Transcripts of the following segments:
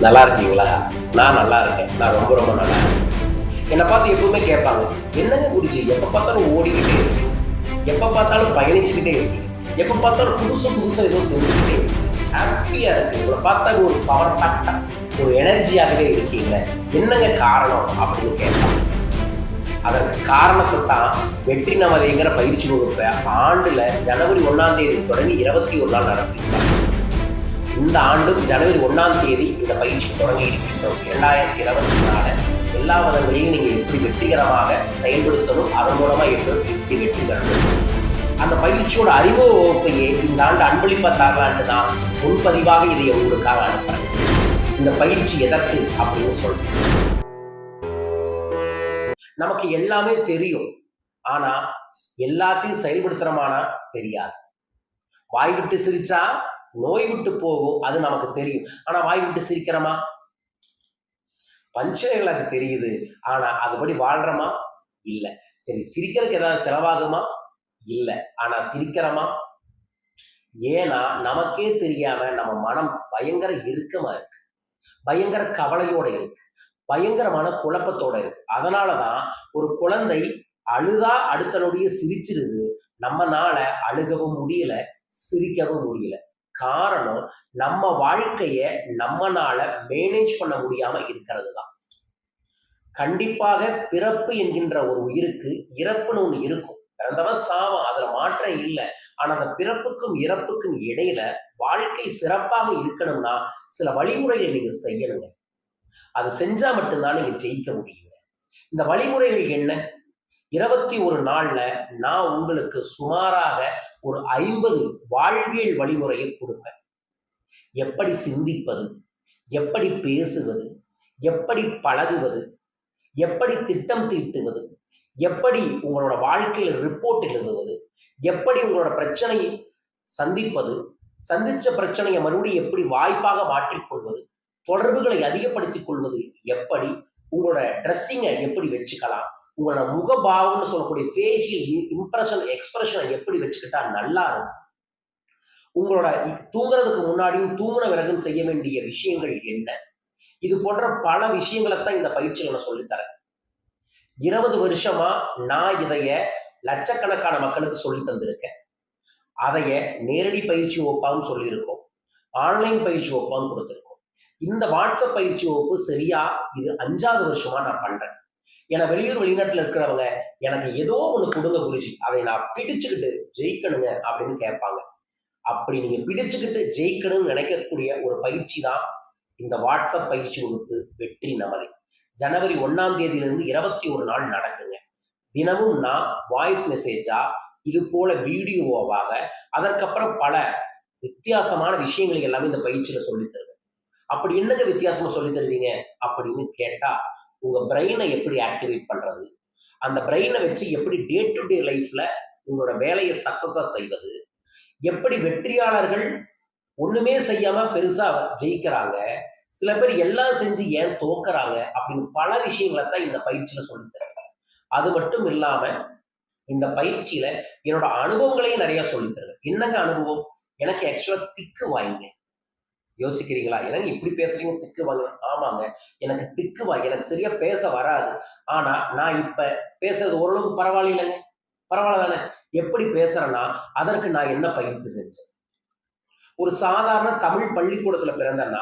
நல்லா இருக்கீங்களா நான் நல்லா இருக்கேன் நான் ரொம்ப ரொம்ப நல்லா இருக்கேன் என்னை பார்த்து எப்பவுமே கேட்பாங்க என்னங்க குருஜி எப்போ பார்த்தாலும் ஓடிக்கிட்டே இருக்கு? எப்போ பார்த்தாலும் பயணிச்சுக்கிட்டே இருக்கு? எப்போ பார்த்தாலும் புதுசு புதுசாக ஏதோ செஞ்சுக்கிட்டே இருக்கு? ஹாப்பியாக இருக்கு. உங்களை பார்த்தா ஒரு பவர் பேக்டா ஒரு எனர்ஜியாகவே இருக்கீங்க என்னங்க காரணம்? அப்படின்னு கேட்பாங்க. அதற்கு காரணத்தை தான் வெற்றி நமதேங்கிற பயிற்சி வகுப்பை ஆண்டுல ஜனவரி ஒண்ணாம் தேதி தொடங்கி இருபத்தி ஒன்றாம் நடத்திருக்காங்க இந்த ஆண்டும் ஜனவரி ஒண்ணாம் தேதி இந்த பயிற்சி தொடங்கி இருக்கின்றோம். இரண்டாயிரத்தி இருபத்தி நாலு எல்லா மதங்களையும் நீங்க எப்படி வெற்றிகரமாக செயல்படுத்தணும் அதன் மூலமா எப்படி எப்படி வெற்றி பெறணும்? அந்த பயிற்சியோட அறிமுக வகுப்பையே இந்த ஆண்டு அன்பளிப்பா தரலான்னு தான் முன்பதிவாக இதை உங்களுக்காக அனுப்புறேன். இந்த பயிற்சி எதற்கு அப்படின்னு சொல்றேன். நமக்கு எல்லாமே தெரியும். ஆனா எல்லாத்தையும் செயல்படுத்துறமானா தெரியாது. வாய் விட்டு சிரிச்சா நோய் விட்டு போகும் அது நமக்கு தெரியும். ஆனா வாய் விட்டு சிரிக்கிறோமா பஞ்சனைகளாக தெரியுது. ஆனா அதுபடி வாழ்றோமா? இல்ல. சரி சிரிக்கிறதுக்கு ஏதாவது செலவாகுமா? இல்ல. ஆனா சிரிக்கிறோமா? ஏன்னா நமக்கே தெரியாம நம்ம மனம் பயங்கர இறுக்கமா இருக்கு. பயங்கர கவலையோட இருக்கு. பயங்கரமான குழப்பத்தோட இருக்கு. அதனாலதான் ஒரு குழந்தை அழுதா அடுத்த நொடியே சிரிச்சிருது. நம்மனால அழுகவும் முடியல சிரிக்கவும் முடியல. காரணம் நம்ம வாழ்க்கைய நம்மனால மேனேஜ் பண்ண முடியாம இருக்கிறது தான் கண்டிப்பாக பிறப்பு என்கின்ற ஒரு உயிருக்கு இறப்புன்னு ஒண்ணு இருக்கும். பிறந்தவன் சாவம் அதுல மாற்றம் இல்லை. ஆனா அந்த பிறப்புக்கும் இறப்புக்கும் இடையில வாழ்க்கை சிறப்பாக இருக்கணும்னா சில வழிமுறைகளை நீங்க செய்யணுங்க. அது செஞ்சா மட்டும்தான் நீங்க ஜெயிக்க முடியுங்க. இந்த வழிமுறைகள் என்ன? இருபத்தி ஒரு நாள்ல நான் உங்களுக்கு சுமாராக ஒரு ஐம்பது வாழ்வியல் வழிமுறையை கொடுப்பேன். எப்படி சிந்திப்பது எப்படி பேசுவது எப்படி பழகுவது எப்படி திட்டம் தீட்டுவது எப்படி உங்களோட வாழ்க்கையில் ரிப்போர்ட் எழுதுவது எப்படி உங்களோட பிரச்சனையை சந்திப்பது சந்திச்ச பிரச்சனையை மறுபடியும் எப்படி வாய்ப்பாக மாற்றிக்கொள்வது தொடர்புகளை அதிகப்படுத்திக் கொள்வது எப்படி உங்களோட ட்ரெஸ்ஸிங்கை எப்படி வச்சுக்கலாம் உங்களோட முகபாவம்னு சொல்லக்கூடிய ஃபேஷியல் இம்ப்ரெஷன் எக்ஸ்பிரஷனை எப்படி வச்சுக்கிட்டா நல்லா இருக்கும்? உங்களோட தூங்குறதுக்கு முன்னாடியும் தூங்குன பிறகும் செய்ய வேண்டிய விஷயங்கள் என்ன? இது போன்ற பல விஷயங்களை தான் இந்த பயிற்சியில் நான் சொல்லித்தரேன். இருபது வருஷமா நான் இதைய லட்சக்கணக்கான மக்களுக்கு சொல்லி தந்திருக்கேன். அதைய நேரடி பயிற்சி வகுப்பான்னு சொல்லியிருக்கோம். ஆன்லைன் பயிற்சி ஒப்பான்னு கொடுத்துருக்கோம். இந்த வாட்ஸ்அப் பயிற்சி வகுப்பு சரியா இது அஞ்சாவது வருஷமா நான் பண்றேன். ஏன்னா வெளியூர் வெளிநாட்டுல இருக்கிறவங்க எனக்கு ஏதோ ஒண்ணு கொடுங்க குருஜி. அதை நான் பிடிச்சுக்கிட்டு ஜெயிக்கணுங்க அப்படின்னு கேட்பாங்க. அப்படி நீங்க பிடிச்சுக்கிட்டு ஜெயிக்கணும்னு நினைக்கக்கூடிய ஒரு பயிற்சி தான் இந்த வாட்ஸ்அப் பயிற்சி வகுப்பு வெற்றி நமது. ஜனவரி ஒன்னாம் தேதியிலிருந்து இருபத்தி ஒரு நாள் நடக்குங்க. தினமும் நான் வாய்ஸ் மெசேஜா இது போல வீடியோவாக அதற்கப்புறம் பல வித்தியாசமான விஷயங்களை எல்லாமே இந்த பயிற்சியில சொல்லி தருவேன். அப்படி என்னங்க வித்தியாசமா சொல்லி தருவீங்க அப்படின்னு கேட்டா உங்க பிரெயினை எப்படி ஆக்டிவேட் பண்றது? அந்த பிரெயினை வச்சு எப்படி டே டு டே லைஃப்ல உங்களோட வேலையை சக்சஸா செய்வது? எப்படி வெற்றியாளர்கள் ஒண்ணுமே செய்யாம பெருசா ஜெயிக்கிறாங்க? சில பேர் எல்லாம் செஞ்சு ஏன் தோக்குறாங்க? அப்படின்னு பல விஷயங்களை தான் இந்த பயிற்சியில சொல்லி தரேன் அது மட்டும் இல்லாம இந்த பயிற்சியில என்னோட அனுபவங்களையும் நிறைய சொல்லி தருவேன். என்னங்க அனுபவம்? எனக்கு ஆக்சுவலா திக்கு வாய்ங்க. யோசிக்கிறீங்களா? எனக்கு இப்படி பேசுறீங்க திக்கு வாங்க ஆமாங்க. எனக்கு திக்கு வாய் எனக்கு சரியா பேச வராது. ஆனா நான் இப்ப பேசுறது ஓரளவுக்கு பரவாயில்லைங்க. பரவாயில்ல தானே? எப்படி பேசுறேன்னா அதற்கு நான் என்ன பயிற்சி செஞ்சேன்? ஒரு சாதாரண தமிழ் பள்ளிக்கூடத்துல பிறந்தேன்னா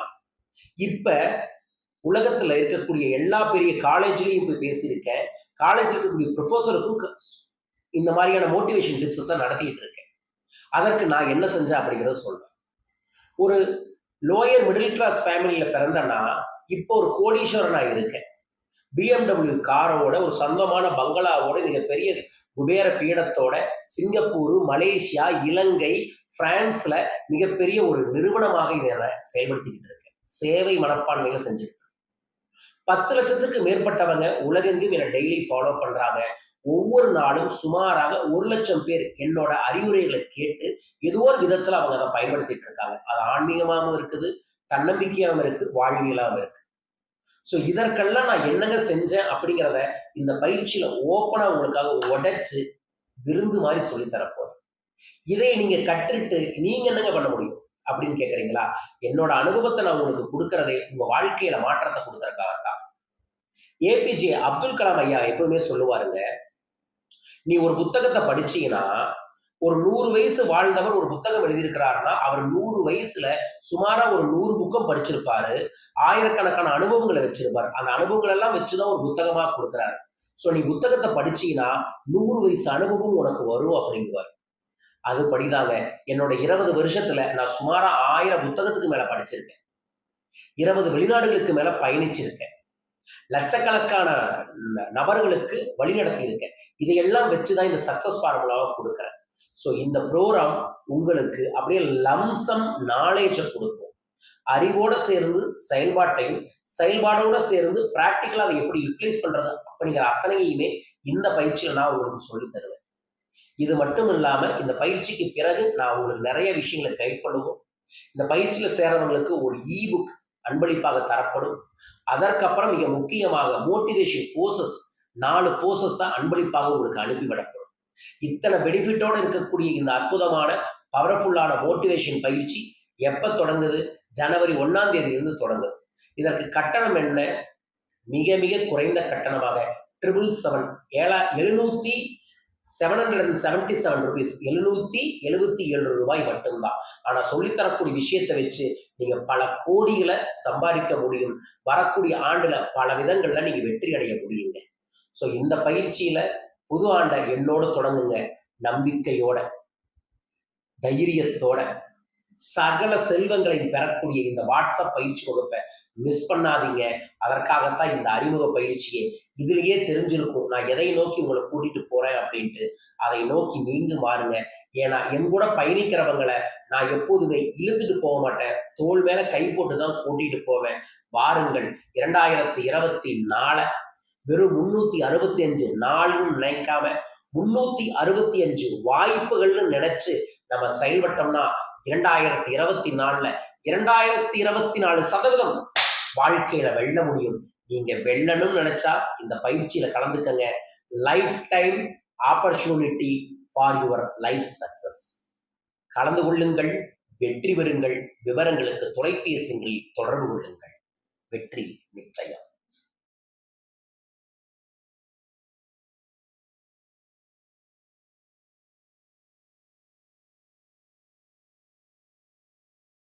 இப்ப உலகத்துல இருக்கக்கூடிய எல்லா பெரிய காலேஜ்லயும் போய் பேசியிருக்கேன். காலேஜ்ல இருக்கக்கூடிய ப்ரொஃபஸருக்கும் இந்த மாதிரியான மோட்டிவேஷன் டிப்ஸஸ் நடத்திட்டு இருக்கேன். அதற்கு நான் என்ன செஞ்சேன் அப்படிங்கிறத சொல்றேன். ஒரு லோயர் மிடில் கிளாஸ் ஃபேமிலியில் பிறந்தேன்னா இப்போ ஒரு கோடீஸ்வரனாக இருக்கேன். பிஎம்டபிள்யூ காரோட ஒரு சொந்தமான பங்களாவோட மிகப்பெரிய குபேர பீடத்தோட சிங்கப்பூர் மலேசியா இலங்கை பிரான்ஸ்ல மிகப்பெரிய ஒரு நிறுவனமாக இதை நான் செயல்படுத்திக்கிட்டு இருக்கேன். சேவை மனப்பான்மையில செஞ்சுட்டு பத்து லட்சத்துக்கு மேற்பட்டவங்க உலகெங்கும் என்னை டெய்லி ஃபாலோ பண்றாங்க. ஒவ்வொரு நாளும் சுமாராக ஒரு லட்சம் பேர் என்னோட அறிவுரைகளை கேட்டு ஏதோ ஒரு விதத்துல அவங்க அதை பயன்படுத்திட்டு இருக்காங்க. அது ஆன்மீகமாகவும் இருக்குது தன்னம்பிக்கையாகவும் இருக்கு வாழ்வியலாகவும் இருக்கு. ஸோ இதற்கெல்லாம் நான் என்னங்க செஞ்சேன் அப்படிங்கிறத இந்த பயிற்சியில ஓப்பனா உங்களுக்காக உடைச்சு விருந்து மாதிரி சொல்லித்தரப்போம் இதை நீங்க கற்றுட்டு நீங்க என்னங்க பண்ண முடியும்? அப்படின்னு கேட்குறீங்களா என்னோட அனுபவத்தை நான் உங்களுக்கு கொடுக்கறதே உங்க வாழ்க்கையில மாற்றத்தை கொடுக்கறதுக்காகத்தான். ஏபிஜே அப்துல் கலாம் ஐயா எப்பவுமே சொல்லுவாருங்க நீ ஒரு புத்தகத்தை படிச்சீங்கன்னா ஒரு நூறு வயசு வாழ்ந்தவர் ஒரு புத்தகம் எழுதியிருக்கிறாருன்னா அவர் நூறு வயசுல சுமாரா ஒரு நூறு புக்கம் படிச்சிருப்பாரு. ஆயிரக்கணக்கான அனுபவங்களை வச்சிருப்பாரு. அந்த அனுபவங்கள் எல்லாம் வச்சுதான் ஒரு புத்தகமா கொடுக்குறாரு. சோ நீ புத்தகத்தை படிச்சீங்கன்னா நூறு வயசு அனுபவம் உனக்கு வரும் அப்படிங்குவார். அது படிதாங்க. என்னோட இருபது வருஷத்துல நான் சுமாரா ஆயிரம் புத்தகத்துக்கு மேல படிச்சிருக்கேன். இருபது வெளிநாடுகளுக்கு மேல பயணிச்சிருக்கேன். லட்சக்கணக்கான ந- நபர்களுக்கு வழிநடத்தி இருக்கேன் இதையெல்லாம் வச்சுதான் இந்த சக்சஸ் ஃபார்முலாவை கொடுக்குறேன். ஸோ இந்த ப்ரோக்ராம் உங்களுக்கு அப்படியே லம்சம் நாலேஜை கொடுக்கும். அறிவோட சேர்ந்து செயல்பாட்டையும் செயல்பாடோட சேர்ந்து ப்ராக்டிக்கலாக அதை எப்படி யூட்டிலைஸ் பண்றது அப்படிங்கிற அத்தனையுமே இந்த பயிற்சியில் நான் உங்களுக்கு சொல்லித் தருவேன். இது மட்டும் இல்லாமல் இந்த பயிற்சிக்கு பிறகு நான் உங்களுக்கு நிறைய விஷயங்களை கைட் பண்ணுவோம். இந்த பயிற்சியில் சேர்றவங்களுக்கு ஒரு இ புக் அன்பளிப்பாக தரப்படும். அதற்கப்புறம் மிக முக்கியமாக மோட்டிவேஷன் கோர்சஸ் நாலு கோர்சஸ் அன்பளிப்பாக உங்களுக்கு அனுப்பிவிடப்படும் இத்தனை பெனிஃபிட்டோடு இருக்கக்கூடிய இந்த அற்புதமான பவர்ஃபுல்லான மோட்டிவேஷன் பயிற்சி எப்போ தொடங்குது? ஜனவரி ஒன்றாம் தேதியிலிருந்து தொடங்குது. இதற்கு கட்டணம் என்ன? மிக மிக குறைந்த கட்டணமாக ட்ரிபிள் செவன் ஏழா எழுநூற்றி seven hundred and seventy seven rupees எழுநூத்தி எழுபத்தி ஏழு ரூபாய் மட்டும்தான். ஆனா சொல்லித்தரக்கூடிய விஷயத்தை வச்சு நீங்க பல கோடிகளை சம்பாதிக்க முடியும். வரக்கூடிய ஆண்டுல பல விதங்கள்ல நீங்க வெற்றி அடைய முடியுங்க. ஸோ இந்த பயிற்சியில புது ஆண்டை என்னோட தொடங்குங்க. நம்பிக்கையோட தைரியத்தோட சகல செல்வங்களையும் பெறக்கூடிய இந்த வாட்ஸ்அப் பயிற்சி வகுப்பை மிஸ் பண்ணாதீங்க. அதற்காகத்தான் இந்த அறிமுக பயிற்சியை இதுலயே தெரிஞ்சிருக்கும். நான் எதை நோக்கி உங்களை கூட்டிட்டு போறேன் அப்படின்ட்டு அதை நோக்கி நீங்க மாறுங்க. ஏன்னா என் கூட பயணிக்கிறவங்களை நான் எப்போதுமே இழுத்துட்டு போக மாட்டேன். தோள் மேல கை போட்டு தான் கூட்டிட்டு போவேன். வாருங்கள் இரண்டாயிரத்தி இருபத்தி நாலு வெறும் முன்னூத்தி அறுபத்தி அஞ்சு நாள்னு நினைக்காம முன்னூத்தி அறுபத்தி அஞ்சு வாய்ப்புகள்னு நினைச்சு நம்ம செயல்பட்டோம்னா இரண்டாயிரத்தி இருபத்தி நாலுல இரண்டாயிரத்தி இருபத்தி நாலு சதவீதம் வாழ்க்கையில வெல்ல முடியும். நீங்க வெல்லணும்னு நினைச்சா இந்த பயிற்சியில கலந்துக்கங்க. Life time opportunity for your life success கலந்து கொள்ளுங்கள் வெற்றி பெறுங்கள் விவரங்களுக்கு தொலைபேசிகளில் தொடர்பு கொள்ளுங்கள். வெற்றி நிச்சயம்.